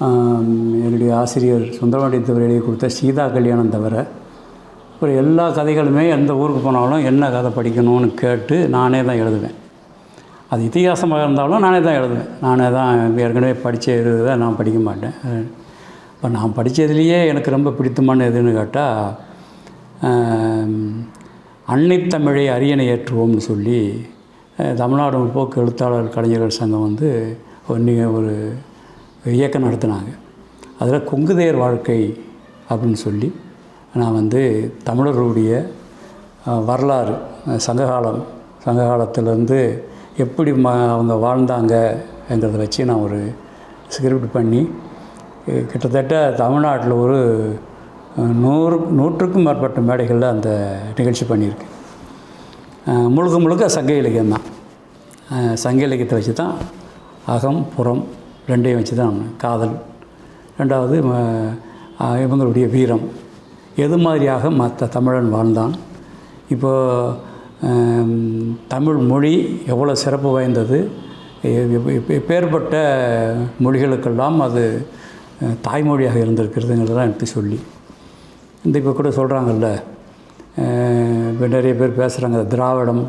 என்னுடைய ஆசிரியர் சுந்தரபாண்டியத்தவர் எழுதி கொடுத்த சீதா கல்யாணம் தவிர ஒரு எல்லா கதைகளுமே எந்த ஊருக்கு போனாலும் என்ன கதை படிக்கணும்னு கேட்டு நானே தான் எழுதுவேன். அது இத்திகாசமாக இருந்தாலும் நானே தான் எழுதுவேன். நானே தான் ஏற்கனவே படித்த எழுதுதை நான் படிக்க மாட்டேன். இப்போ நான் படித்ததுலேயே எனக்கு ரொம்ப பிடித்தமான எதுன்னு கேட்டால் அன்னைத்தமிழை அரியணை ஏற்றுவோம்னு சொல்லி தமிழ்நாடு போக்கு எழுத்தாளர் கலைஞர்கள் சங்கம் வந்து ஒரு ஒரு இயக்கம் நடத்தினாங்க. அதில் கொங்குதேர் வாழ்க்கை அப்படின்னு சொல்லி நான் வந்து தமிழர்களுடைய வரலாறு சங்ககாலம் சங்ககாலத்திலேருந்து எப்படி ம அவங்க வாழ்ந்தாங்கங்கிறத வச்சு நான் ஒரு ஸ்கிரிப்ட் பண்ணி கிட்டத்தட்ட தமிழ்நாட்டில் ஒரு நூறு நூற்றுக்கும் மேற்பட்ட மேடைகளில் அந்த நிகழ்ச்சி பண்ணியிருக்கேன். முழுக்க முழுக்க சங்க இலக்கியம் தான் சங்க இலக்கியத்தை வச்சு தான் அகம் புறம் ரெண்டையும் வச்சு தான் காதல். ரெண்டாவது இவங்களுடைய வீரம். எது மாதிரியாக மற்ற தமிழன் வாழ்ந்தான்? இப்போ தமிழ் மொழி எவ்வளோ சிறப்பு வாய்ந்தது? பேர்பட்ட மொழிகளுக்கெல்லாம் அது தாய்மொழியாக இருந்திருக்கிறதுங்கிறதெல்லாம் எடுத்து சொல்லி. இந்த இப்போ கூட சொல்கிறாங்கல்ல இப்போ நிறைய பேர் பேசுகிறாங்க திராவிடம்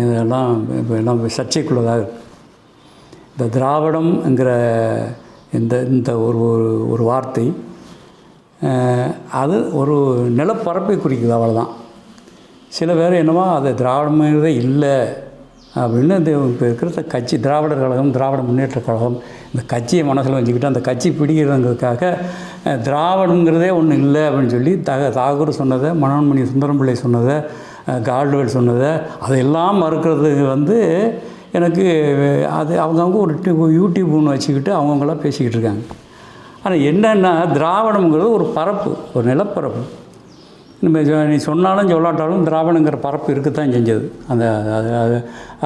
இதெல்லாம் இப்போ எல்லாம் சர்ச்சைக்குள்ளதாக இருக்குது இந்த திராவிடம்ங்கிற இந்த இந்த ஒரு ஒரு ஒரு வார்த்தை அது ஒரு நிலப்பரப்பை குறிக்குது அவ்வளோதான் சில பேர் என்னமோ அது திராவிடமே இல்லை அப்படின்னு இந்த இப்போ இருக்கிற கட்சி திராவிடர் கழகம் திராவிட முன்னேற்ற கழகம் இந்த கட்சியை மனசில் வச்சுக்கிட்டு அந்த கட்சி பிடிக்கிறதுங்கிறதுக்காக திராவிடங்கிறதே ஒன்றும் இல்லை அப்படின்னு சொல்லி தக தாகூர் சொன்னதை மனோன்மணி சுந்தரம் பிள்ளை சொன்னதை அஹ், கால்டுவெல் சொன்னதை அதையெல்லாம் மறுக்கிறது வந்து எனக்கு அது அவங்கவுங்க ஒரு யூடியூப் ஒன்று வச்சுக்கிட்டு அவங்கவுங்களாம் பேசிக்கிட்டு இருக்காங்க. ஆனால் என்னென்னா திராவிடம்ங்கிறது ஒரு பரப்பு ஒரு நிலப்பரப்பு. நம்ம நீ சொன்னாலும் சொல்லாட்டாலும் திராவிடங்கிற பரப்பு இருக்கத்தான் செஞ்சது. அந்த அது அது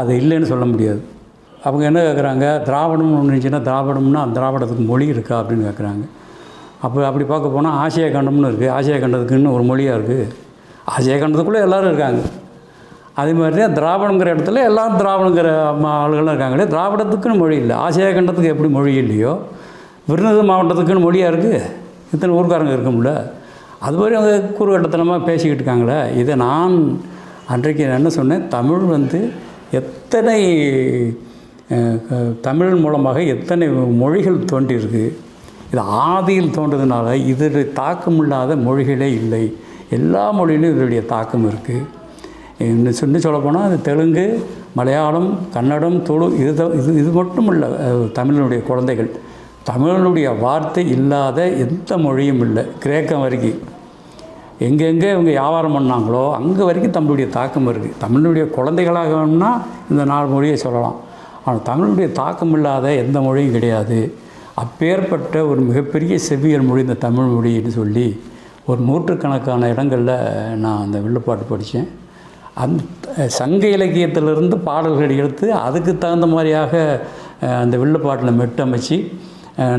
அது இல்லைன்னு சொல்ல முடியாது. அவங்க என்ன கேட்குறாங்க திராவிடம்னு ஒன்று இருந்துச்சுன்னா திராவிடம்னா அந்த திராவிடத்துக்கு மொழி இருக்கா அப்படின்னு கேட்குறாங்க அப்போ அப்படி பார்க்க போனால் ஆசிய கண்டம்னு இருக்குது ஆசியா கண்டத்துக்குன்னு ஒரு மொழியாக இருக்குது ஆசிய கண்டத்துக்குள்ளே எல்லோரும் இருக்காங்க. அதே மாதிரி தான் திராவிடங்கிற இடத்துல எல்லாம் திராவிடங்கிற ஆளுகளும் இருக்காங்களே. திராவிடத்துக்குன்னு மொழி இல்லை. ஆசியா கண்டத்துக்கு எப்படி மொழி இல்லையோ? விருதுநகர் மாவட்டத்துக்குன்னு மொழியாக இருக்குது இத்தனை ஊர்க்காரங்க இருக்கும்ல அது மாதிரி அவங்க குறுகட்டத்தனமாக பேசிக்கிட்டு இருக்காங்களே. இதை நான் அன்றைக்கு நான் என்ன சொன்னேன்? தமிழ் வந்து எத்தனை தமிழ் மூலமாக எத்தனை மொழிகள் தோன்றியிருக்கு? இது ஆதியில் தோன்றதுனால இதனுடைய தாக்கம் இல்லாத மொழிகளே இல்லை. எல்லா மொழியிலும் இதனுடைய தாக்கம் இருக்குது இன்னும் சொல்லி சொல்லப்போனால் அது தெலுங்கு மலையாளம் கன்னடம் துளு இது இது இது மட்டும் இல்லை தமிழனுடைய குழந்தைகள். தமிழனுடைய வார்த்தை இல்லாத எந்த மொழியும் இல்லை கிரேக்கம் வரைக்கும். எங்கெங்கே இவங்க வியாபாரம் பண்ணாங்களோ அங்கே வரைக்கும் தமிழுடைய தாக்கம் இருக்குது தமிழுடைய குழந்தைகளாக வேணும்னா இந்த நாலு மொழியை சொல்லலாம். ஆனால் தமிழுடைய தாக்கம் இல்லாத எந்த மொழியும் கிடையாது. அப்பேற்பட்ட ஒரு மிகப்பெரிய செவ்வியல் மொழி இந்த தமிழ் மொழின்னு சொல்லி ஒரு நூற்றுக்கணக்கான இடங்களில் நான் அந்த வில்லுப்பாட்டு படித்தேன். அந் சங்க இலக்கியத்திலிருந்து பாடல்கள் எடுத்து அதுக்கு தகுந்த மாதிரியாக அந்த வில்லுப்பாட்டில் மெட்டமைச்சு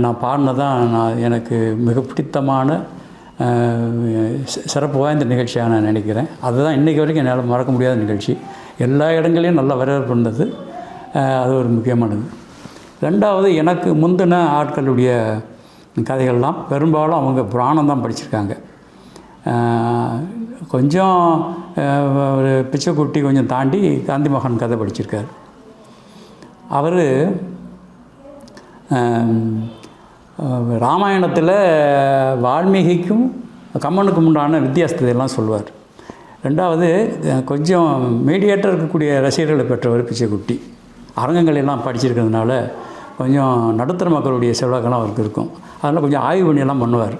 நான் பாடினதான் நான் எனக்கு மிக பிடித்தமான சிறப்பு வாய்ந்த நிகழ்ச்சியாக நான் நினைக்கிறேன். அதுதான் இன்றைக்கி வரைக்கும் என்னால் மறக்க முடியாத நிகழ்ச்சி. எல்லா இடங்களையும் நல்லா வரவேற்பு இருந்தது. அது ஒரு முக்கியமானது. ரெண்டாவது எனக்கு முந்தின ஆட்களுடைய கதைகள்லாம் பெரும்பாலும் அவங்க புராணம் தான் படிச்சிருக்காங்க. கொஞ்சம் ஒரு பிச்சைக்குட்டி கொஞ்சம் தாண்டி காந்தி மகான் கதை படிச்சிருக்கார். அவர் ராமாயணத்தில் வால்மீகிக்கும் கம்மனுக்கும் உண்டான வித்தியாசத்தையெல்லாம் சொல்வார் சொல்லுவார். ரெண்டாவது கொஞ்சம் மீடியேட்டர் இருக்கக்கூடிய ரசிகர்களை பெற்றவர் பிச்சைக்குட்டி. அரங்கங்கள் எல்லாம் படிச்சிருக்கிறதுனால கொஞ்சம் நடுத்தர மக்களுடைய செல்வாக்கெல்லாம் அவருக்கு இருக்கும். அதனால் கொஞ்சம் ஆய்வு பண்ணியெல்லாம் பண்ணுவார்.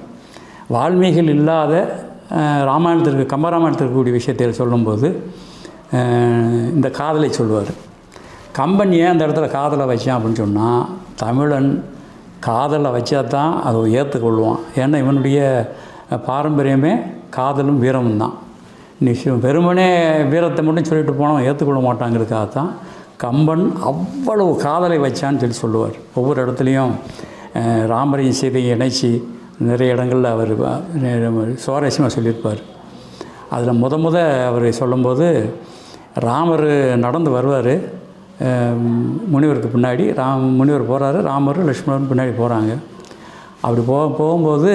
வால்மீகிகள் இல்லாத ராமாயணத்திற்கு கம்பராமாயணத்திற்கு இருக்கக்கூடிய விஷயத்தை சொல்லும்போது இந்த காதலை சொல்லுவார். கம்பன் ஏன் அந்த இடத்துல காதலை வச்சான் அப்படின்னு சொன்னால் தமிழன் காதலை வச்சா தான் அதை ஏற்றுக்கொள்வான் ஏன்னா இவனுடைய பாரம்பரியமே காதலும் வீரமும் தான். நீ வெறுமனே வீரத்தை மட்டும் சொல்லிட்டு போனவன் ஏற்றுக்கொள்ள மாட்டாங்கிறதுக்காக தான் கம்பன் அவ்வளவு காதலை வச்சான்னு சொல்லி சொல்லுவார். ஒவ்வொரு இடத்துலையும் ராமரையும் சீதையும் இணைச்சி நிறைய இடங்களில் அவர் சுவாரஸ்யமாக சொல்லியிருப்பார். அதில் முத முத அவர் சொல்லும்போது ராமர் நடந்து வருவார். முனிவருக்கு பின்னாடி ராம் முனிவர் போகிறாரு ராமர் லக்ஷ்மணன் பின்னாடி போகிறாங்க அப்படி போ போகும்போது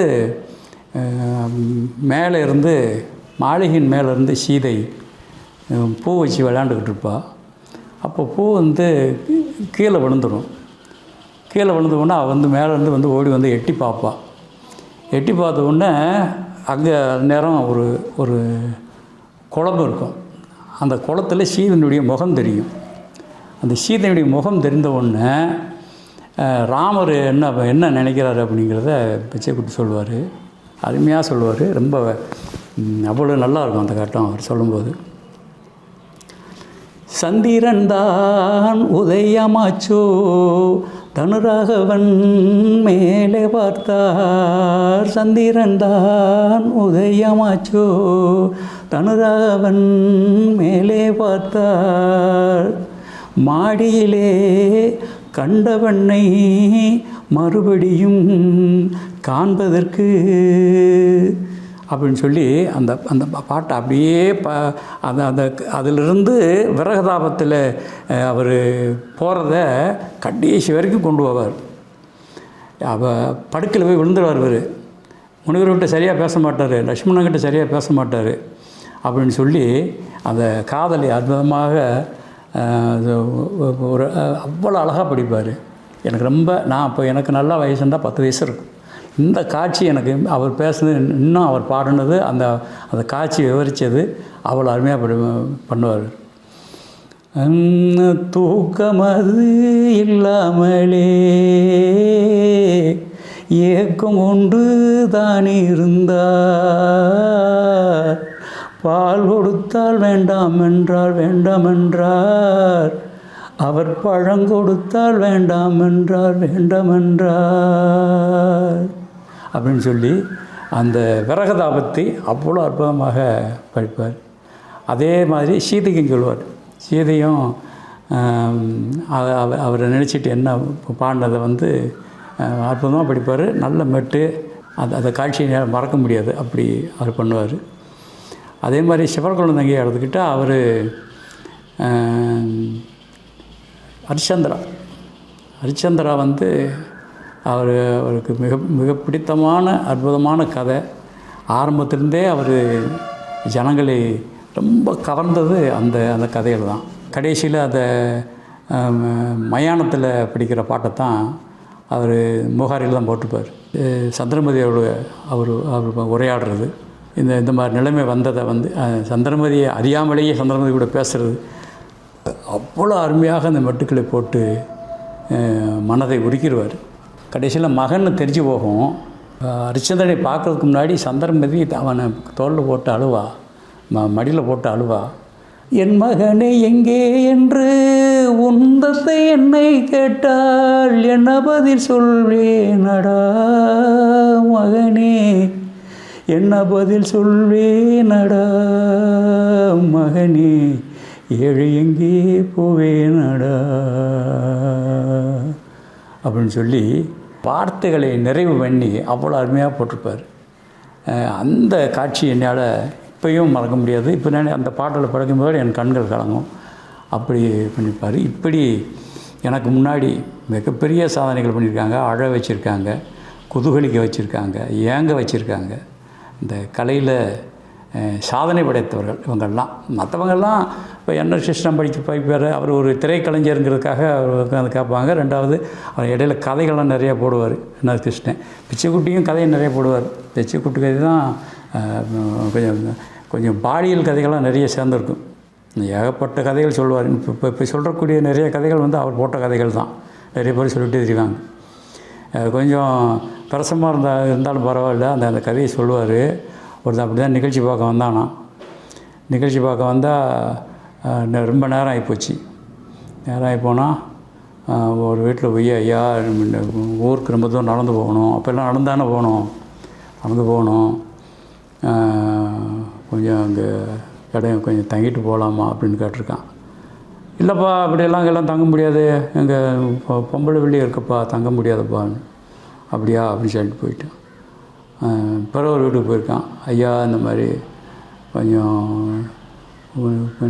மேலே இருந்து மாளிகையின் மேலே இருந்து சீதை பூ வச்சு விளையாண்டுக்கிட்டு இருப்பா. அப்போ பூ வந்து கீழே விழுந்துடும் கீழே விழுந்தோடனே அவள் வந்து மேலேருந்து வந்து ஓடி வந்து எட்டி பார்ப்பாள் எட்டி பார்த்த உடனே அங்கே நேரம் ஒரு ஒரு குளம் இருக்கும். அந்த குளத்துல சீதனுடைய முகம் தெரியும். அந்த சீதனுடைய முகம் தெரிந்த உடனே ராமர் என்ன என்ன நினைக்கிறாரு அப்படிங்கிறத பிச்சைக்குட்டி சொல்லுவார். அருமையாக சொல்லுவார். ரொம்ப அவ்வளோ நல்லாயிருக்கும் அந்த கட்டம் அவர் சொல்லும்போது. சந்திரன்தான் உதயமாச்சோ தனுராகவன் மேலே பார்த்தார் சந்திரன்தான் உதயமாச்சோ? தனுராகவன் மேலே பார்த்தார் மாடியிலே கண்டவண்ணை மறுபடியும் காண்பதற்கு அப்படின்னு சொல்லி அந்த அந்த பாட்டை அப்படியே ப அந்த அந்த அதிலிருந்து விரகதாபத்தில் அவர் போகிறத கடைசி வரைக்கும் கொண்டு போவார். அவ படுக்கையில் போய் விழுந்துருவார் இவர். முனிவர்கிட்ட சரியாக பேச மாட்டார் லக்ஷ்மணன்கிட்ட சரியாக பேச மாட்டார் அப்படின்னு சொல்லி அந்த காதலை அற்புதமாக ஒரு அவ்வளோ அழகாக படிப்பார். எனக்கு ரொம்ப நான் அப்போ எனக்கு நல்லா வயசு இருந்தால் பத்து வயசு இருக்கும். இந்த காட்சி எனக்கு அவர் பேசுனது இன்னும் அவர் பாடினது அந்த அந்த காட்சி விவரித்தது அவ்வளோ அருமையாக படி பண்ணுவார். தூக்கமது இல்லாமலே ஏக்கம் கொண்டு தான் இருந்தார். பால் கொடுத்தால் வேண்டாம் என்றார் வேண்டாம் என்றார். அவர் பழம் கொடுத்தால் வேண்டாம் என்றார் வேண்டாம் என்றார். அப்படின்னு சொல்லி அந்த விரகதாபத்தை அவ்வளோ அற்புதமாக படிப்பார். அதே மாதிரி சீதைக்கும் சொல்லுவார். சீதையும் அவரை நினச்சிட்டு என்ன பாடினதை வந்து அற்புதமாக படிப்பார். நல்ல மெட்டு அந்த அந்த காட்சியை மறக்க முடியாது. அப்படி அவர் பண்ணுவார். அதே மாதிரி சிவகுழந்தைங்க எடுத்துக்கிட்டால் அவர் ஹரிச்சந்திரா. ஹரிச்சந்திரா வந்து அவர் அவருக்கு மிக மிக பிடித்தமான அற்புதமான கதை. ஆரம்பத்திலேருந்தே அவர் ஜனங்களை ரொம்ப கவர்ந்தது அந்த அந்த கதைகள் தான். கடைசியில் அந்த மயானத்தில் படிக்கிற பாட்டை தான் அவர் முகாரியில் தான் போட்டுப்பார் சந்திரமதியோட அவர் அவர் உரையாடுறது. இந்த இந்த மாதிரி நிலைமை வந்ததை வந்து சந்திரமதியை அறியாமலேயே சந்திரமதி கூட பேசுகிறது அவ்வளோ அருமையாக அந்த மெட்டுக்களை போட்டு மனதை உருக்கிடுவார். கடைசியில் மகன் தெரிஞ்சு போகும். அஹ், பார்க்குறதுக்கு பார்க்கறதுக்கு முன்னாடி சந்திரமதி அவனை தோளில் போட்டு அழுவா. ம மடியில் போட்டு அழுவா. என் மகனே எங்கே என்று உந்தத்தை என்னை கேட்டால் என்ன பதில் சொல்வேனடா மகனே? என்ன பதில் சொல்வேனடா மகனே? ஏழு எங்கே போவேனடா? அப்படின்னு சொல்லி வார்த்தைகளை நிறைவு பண்ணி அவ்வளோ அருமையாக போட்டிருப்பார். அந்த காட்சி என்னால் இப்பயும் மறக்க முடியாது. இப்போ நான் அந்த பாட்டில் படிக்கும்போது என் கண்கள் கலங்கும். அப்படி பண்ணியிருப்பார் இப்படி எனக்கு முன்னாடி மிகப்பெரிய சாதனைகள் பண்ணியிருக்காங்க. அழ வச்சுருக்காங்க. குதூகலிக்க வச்சுருக்காங்க. ஏங்க வச்சுருக்காங்க. இந்த கலையில் சாதனை படைத்தவர்கள் இவங்கெல்லாம் மற்றவங்கெல்லாம் இப்போ என்ன சிஸ்டம் படிக்க படிப்பார் அவர் ஒரு திரைக்கலைஞருங்கிறதுக்காக அவர் உட்காந்து கேட்பாங்க ரெண்டாவது அவர் இடையில கதைகள்லாம் நிறையா போடுவார் என்ன கிருஷ்ணன். பிச்சைக்குட்டியும் கதையை நிறைய போடுவார். பிச்சைக்குட்டி கதை தான் கொஞ்சம் கொஞ்சம் பாலியல் கதைகள்லாம் நிறைய சேர்ந்துருக்கும். ஏகப்பட்ட கதைகள் சொல்லுவார். இப்போ இப்போ இப்போ சொல்கிறக்கூடிய நிறைய கதைகள் வந்து அவர் போட்ட கதைகள் தான். நிறைய பேர் சொல்லிட்டு இருக்காங்க. கொஞ்சம் பிரசமாக இருந்தால் இருந்தாலும் பரவாயில்ல. அந்த அந்த கதையை சொல்லுவார். ஒருத்தன் அப்படி தான் நிகழ்ச்சி பார்க்க வந்தானா. நிகழ்ச்சி பார்க்க வந்தால் ரொம்ப நேரம் ஆகிப்போச்சு நேரம் ஆகி போனால் ஒரு வீட்டில் போய் ஐயா ஊருக்கு ரொம்ப தூரம் நடந்து போகணும். அப்போல்லாம் நடந்தானே போகணும். நடந்து போகணும். கொஞ்சம் அங்கே கடை கொஞ்சம் தங்கிட்டு போகலாமா அப்படின்னு கேட்டிருக்கான். இல்லைப்பா அப்படியெல்லாம் எல்லாம் தங்க முடியாது. எங்கள் பொம்பளை வெளியே இருக்கப்பா தங்க முடியாதுப்பான்னு அப்படியா? அப்படின்னு சொல்லிட்டு போயிட்டான். பிறகு ஒரு வீட்டுக்கு போயிருக்கான். ஐயா இந்த மாதிரி கொஞ்சம்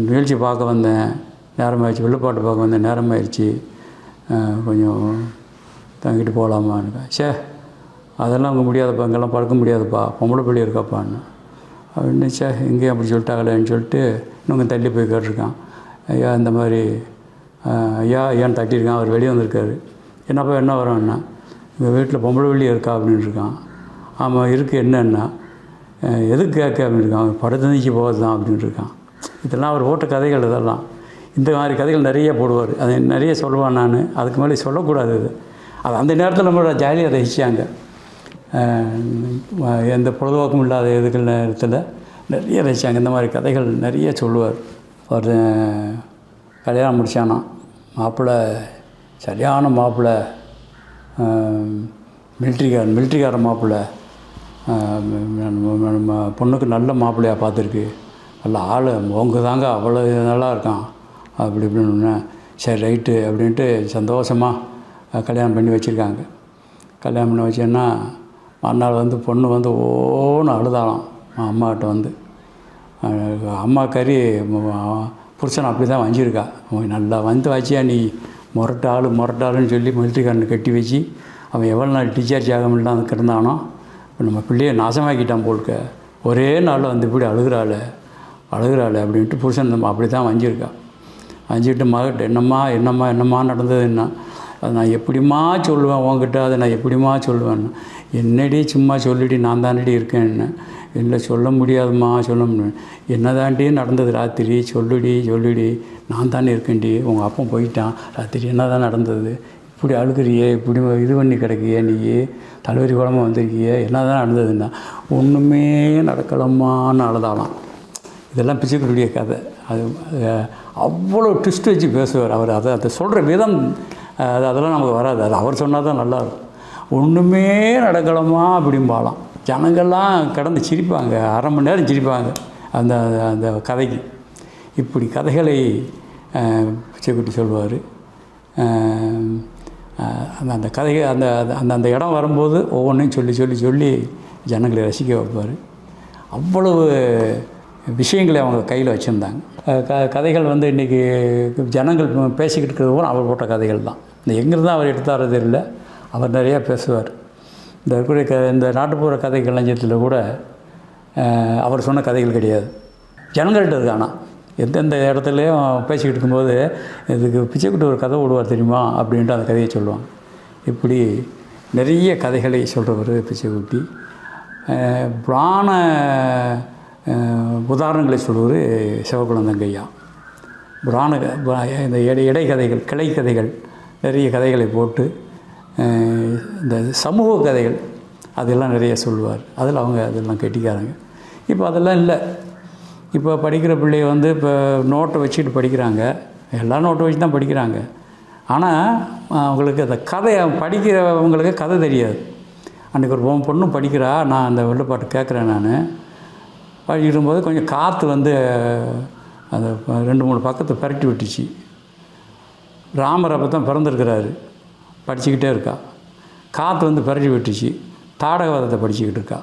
நிகழ்ச்சி பார்க்க வந்தேன். நேரமாகிடுச்சு வெள்ளுப்பாட்டு பார்க்க வந்தேன். நேரமாகிடுச்சு கொஞ்சம் தங்கிட்டு போகலாமான்னு சே அதெல்லாம் அங்கே முடியாதுப்பா. இங்கெல்லாம் படுக்க முடியாதுப்பா. பொம்பளை பிள்ளை இருக்காப்பான்னு. அப்படின்னு சே எங்கேயும் அப்படி சொல்லிட்டாங்களேன்னு சொல்லிட்டு இன்னும் தள்ளி போய் கேட்டிருக்கான். ஐயா இந்த மாதிரி ஐயா ஐயான்னு தட்டியிருக்கான். அவர் வெளியே வந்திருக்காரு. என்னப்பா என்ன வரோன்னா எங்கள் வீட்டில் பொம்பளை வெளியே இருக்கா அப்படின்னு இருக்கான் ஆமாம் இருக்குது என்னன்னா எதுக்கு கேட்க அப்படின்னு இருக்கான் படுத்தந்திக்கு போகிறது தான் அப்படின்னு இருக்கான் இதெல்லாம் அவர் ஓட்ட கதைகள் இதெல்லாம். இந்த மாதிரி கதைகள் நிறைய போடுவார். அது நிறைய சொல்லுவான் நான். அதுக்கு மேலே சொல்லக்கூடாது இது. அது அந்த நேரத்தில் நம்மளோட ஜாலியாக ரசித்தாங்க எந்த பொழுதுபோக்கும் இல்லாத இதுகள் நேரத்தில் நிறைய ரசித்தாங்க இந்த மாதிரி கதைகள் நிறைய சொல்லுவார். ஒரு கல்யாணம் முடித்தானா மாப்பிள்ளை சரியான மாப்பிள்ளை மிலிட்ரிக்காரன் மிலிட்ரிக்கார மாப்பிள்ளை பொண்ணுக்கு நல்ல மாப்பிள்ளையாக பார்த்துருக்கு. அல்ல ஆள் உங்க தாங்க அவ்வளோ நல்லா இருக்கான் அப்படி இப்படின்னு சரி ரைட்டு அப்படின்ட்டு சந்தோஷமாக கல்யாணம் பண்ணி வச்சுருக்காங்க. கல்யாணம் பண்ணி வச்சேன்னா மறுநாள் வந்து பொண்ணு வந்து ஓன்னு அழுதாலாம் அம்மாக்கிட்ட வந்து. அம்மா கறி புருஷன் அப்படி தான் வஞ்சிருக்கா. அவன் நல்லா வந்து வச்சியா நீ முரட்டாள் முரட்டாளுன்னு சொல்லி மிலிட்ரிக்காரனை கட்டி வச்சு அவன் எவ்வளோ நாள் டிஸ்சார்ஜ் ஆக முடியலாம் கிடந்தானோ இப்போ நம்ம பிள்ளையை நாசமாக்கிட்டான் போட்டுக்க ஒரே நாளில் வந்து இப்படி அழுகிறாள். அழுகிறாள் அப்படின்ட்டு புருஷன் அப்படி தான் வஞ்சிருக்கா வஞ்சிட்டு மகிட்ட என்னம்மா என்னம்மா என்னம்மா நடந்தது என்ன? அது நான் எப்படிம்மா சொல்லுவேன் உன்கிட்ட? அதை நான் எப்படிம்மா சொல்லுவேன்? என்னடி சும்மா சொல்லிடி நான் தானடி இருக்கேன்னு இல்லை சொல்ல முடியாதும்மா சொல்ல முடியும் என்னதாண்டி நடந்தது ராத்திரி? சொல்லுடி சொல்லுடி. நான் தானே இருக்கேன்டி. உங்கள் அப்பா போயிட்டான். ராத்திரி என்னதான் நடந்தது? இப்படி அழுகிறியே இப்படி இது பண்ணி கிடக்கியே நீ? தலைவரி குழம்பு வந்திருக்கியே. என்னதான் நடந்ததுன்னா ஒன்றுமே நடக்கலம்மான்னு அழுதாலாம் இதெல்லாம் பிச்சைக்குடிய கதை. அது அவ்வளோ ட்விஸ்ட் வச்சு பேசுவார் அவர். அதை அதை சொல்கிற விதம் அது அதெல்லாம் நமக்கு வராது. அது அவர் சொன்னால் தான் நல்லாயிருக்கும் ஒன்றுமே நடக்கலமா அப்படிம்பாலாம் ஜனங்கள்லாம் கடந்து சிரிப்பாங்க. அரை மணி நேரம் சிரிப்பாங்க அந்த அந்த கதைக்கு. இப்படி கதைகளை பிச்சைக்குட்டி சொல்லுவார் அந்த அந்த கதை அந்த அந்த அந்த இடம் வரும்போது ஒவ்வொன்றையும் சொல்லி சொல்லி சொல்லி ஜனங்களை ரசிக்க வைப்பார். அவ்வளவு விஷயங்களை அவங்க கையில் வச்சுருந்தாங்க. க கதைகள் வந்து இன்றைக்கி ஜனங்கள் பேசிக்கிட்டு இருக்கிறது பூரா அவர் போட்ட கதைகள் தான். இந்த எங்கேருந்து அவர் எடுத்தாரது இல்லை அவர் நிறையா பேசுவார். இந்த இருக்கிற க இந்த நாட்டுப்புற கதை களஞ்சியத்தில் கூட அவர் சொன்ன கதைகள் கிடையாது. ஜனங்கள்கிட்ட இருக்கு ஆனால் எந்தெந்த இடத்துலையும் பேசிக்கிட்டு இருக்கும்போது இதுக்கு பிச்சைக்குட்டி ஒரு கதை விடுவார் தெரியுமா? அப்படின்ட்டு அந்த கதையை சொல்லுவாங்க. இப்படி நிறைய கதைகளை சொல்கிறவர் பிச்சைக்குட்டி பிராண உதாரணங்களை சொல்வது சிவகுழந்தங்கையா புராண இந்த இடை இடைக்கதைகள் கிளை கதைகள் நிறைய கதைகளை போட்டு இந்த சமூக கதைகள் அதெல்லாம் நிறைய சொல்லுவார். அதில் அவங்க அதெல்லாம் கெட்டிக்காரங்க. இப்போ அதெல்லாம் இல்லை. இப்போ படிக்கிற பிள்ளைய வந்து இப்போ நோட்டை வச்சுட்டு படிக்கிறாங்க. எல்லா நோட்டை வச்சு தான் படிக்கிறாங்க. ஆனால் அவங்களுக்கு அந்த கதை படிக்கிறவங்களுக்கு கதை தெரியாது. அன்றைக்கி ஒரு பொ- பொண்ணு படிக்கிறா நான் அந்த வெள்ளப்பாட்டு கேட்குறேன் நான். படிக்கும்போது கொஞ்சம் காற்று வந்து அந்த ரெண்டு மூணு பக்கத்தை பரட்டி விட்டுச்சு. ராமர் அப்போ தான் பிறந்திருக்கிறாரு. படிச்சுக்கிட்டே இருக்கா. காற்று வந்து பரட்டி விட்டுச்சு. தாடகவாதத்தை படிச்சுக்கிட்டு இருக்கா.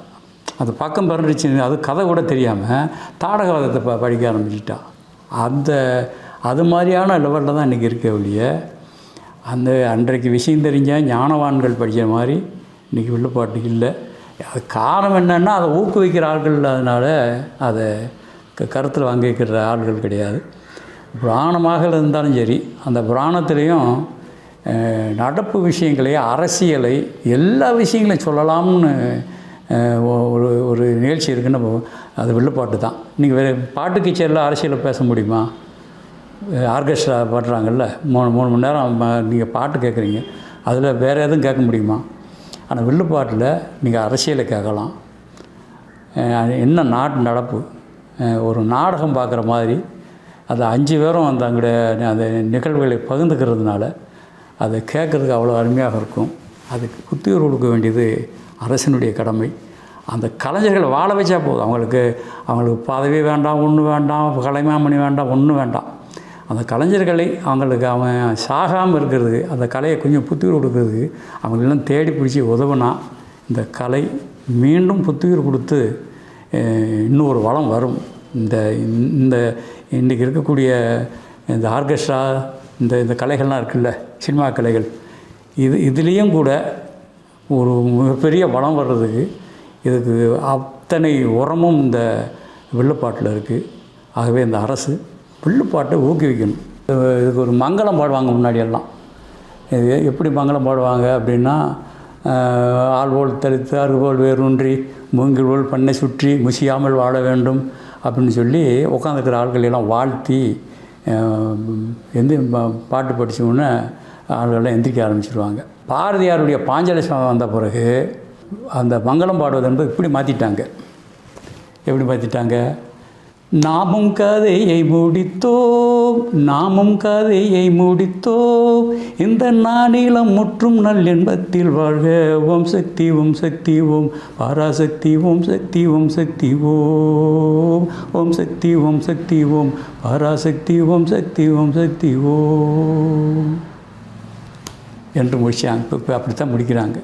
அது பக்கம் பரண்டுச்சு அது கதை கூட தெரியாமல் தாடகவாதத்தை ப படிக்க ஆரம்பிச்சிட்டா. அந்த அது மாதிரியான லெவலில் தான் இன்றைக்கி இருக்க ஒழிய அந்த அன்றைக்கு விஷயம் தெரிஞ்ச ஞானவான்கள் படித்த மாதிரி இன்றைக்கி வில்லுப்பாட்டு இல்லை. அது காரணம் என்னென்னா அதை ஊக்குவிக்கிற ஆட்கள் இல்லாதனால அதை க கருத்தில் வாங்கிக்கிற ஆள்கள் கிடையாது. புராணமாக இருந்தாலும் சரி அந்த புராணத்துலேயும் நடப்பு விஷயங்களை அரசியலை எல்லா விஷயங்களையும் சொல்லலாம்னு ஒரு ஒரு நிகழ்ச்சி இருக்குன்னு அது வில்லுப்பாட்டு தான். நீங்கள் வேறு பாட்டு கச்சேரியில் அரசியலை பேச முடியுமா? ஆர்கெஸ்ட்ரா பாடுறாங்கல்ல மூணு மூணு மணி நேரம் நீங்கள் பாட்டு கேட்குறீங்க அதில் வேறு எதுவும் கேட்க முடியுமா? ஆனால் வில்லுப்பாட்டில் நீங்கள் அரசியலை கேட்கலாம். என்ன நாட்டு நடப்பு? ஒரு நாடகம் பார்க்குற மாதிரி அது அஞ்சு பேரும் அந்த அங்களுடைய அந்த நிகழ்வுகளை பகிர்ந்துக்கிறதுனால அதை கேட்குறதுக்கு அவ்வளோ அருமையாக இருக்கும். அதுக்கு புத்துயிர் கொடுக்க வேண்டியது அரசினுடைய கடமை. அந்த கலைஞர்களை வாழ வச்சா போதும். அவங்களுக்கு அவங்களுக்கு பதவி வேண்டாம் ஒன்று வேண்டாம் கலைமாமணி வேண்டாம் ஒன்றும் வேண்டாம். அந்த கலைஞர்களை அவங்களுக்கு அவன் சாகாமல் இருக்கிறது அந்த கலையை கொஞ்சம் புத்துயிர் கொடுக்கறது அவங்களெல்லாம் தேடி பிடிச்சி உதவுனா இந்த கலை மீண்டும் புத்துயிர் கொடுத்து இன்னும் ஒரு வளம் வரும். இந்த இந்த இன்றைக்கி இருக்கக்கூடிய இந்த ஆர்கெஸ்ட்ரா இந்த இந்த கலைகள்லாம் இருக்குல்ல சினிமா கலைகள் இது இதுலேயும் கூட ஒரு மிகப்பெரிய வளம் வர்றதுக்கு இதுக்கு அத்தனை உரமும் இந்த வெள்ளப்பாட்டில் இருக்குது. ஆகவே இந்த அரசு வில்லுப்பாட்டை ஊக்குவிக்கணும். இதுக்கு ஒரு மங்களம் பாடுவாங்க முன்னாடியெல்லாம். இது எப்படி மங்களம் பாடுவாங்க அப்படின்னா ஆள்வோல் ஆள்போல் தளித்து அறுபோல் வேரூன்றி மூங்கில் போல் பண்ணை சுற்றி முசியாமல் வாழ வேண்டும் அப்படின்னு சொல்லி உட்காந்துருக்கிற ஆட்களை எல்லாம் வாழ்த்தி ஆஹ், எந்த பா- பாட்டு படித்தோன்னே ஆள்கள்லாம் எந்திரிக்க ஆரம்பிச்சிருவாங்க. பாரதியாருடைய பாஞ்சல சபதம் வந்த பிறகு அந்த மங்களம் பாடுவது என்பது இப்படி மாற்றிட்டாங்க எப்படி மாற்றிட்டாங்க நாமும் கதையை முடித்தோம் நாமும் கதையை முடித்தோம். இந்த நானிலம் முற்றும் நல் இன்பத்தில் வாழ்க. ஓம் சக்தி ஓம் சக்தி ஓம் பாராசக்தி ஓம் சக்தி ஓம் சக்தி ஓம். ஓம் சக்தி ஓம் சக்தி ஓம் பாராசக்தி ஓம் சக்தி ஓம் சக்தி ஓம். என்று முடிச்சாங்க இப்போ இப்போ அப்படித்தான் முடிக்கிறாங்க.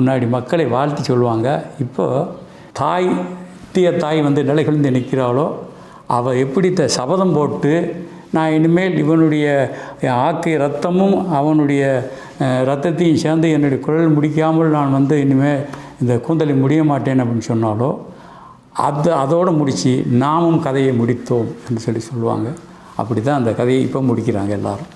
முன்னாடி மக்களை வாழ்த்து சொல்லுவாங்க. இப்போ தாய் தீய தாய் வந்து நிலைகுலைந்து நிற்கிறாளோ அவள் எப்படி த சபதம் போட்டு நான் இனிமேல் இவனுடைய ஆக்கை ரத்தமும் அவனுடைய ரத்தத்தையும் சேர்ந்து என்னுடைய குரல் முடிக்காமல் நான் வந்து இனிமேல் இந்த கூந்தலை முடிய மாட்டேன் அப்படின்னு சொன்னாலோ அது அதோடு முடித்து நாமும் கதையை முடித்தோம் என்று சொல்லி சொல்லுவாங்க. அப்படி தான் அந்த கதையை இப்போ முடிக்கிறாங்க எல்லோரும்.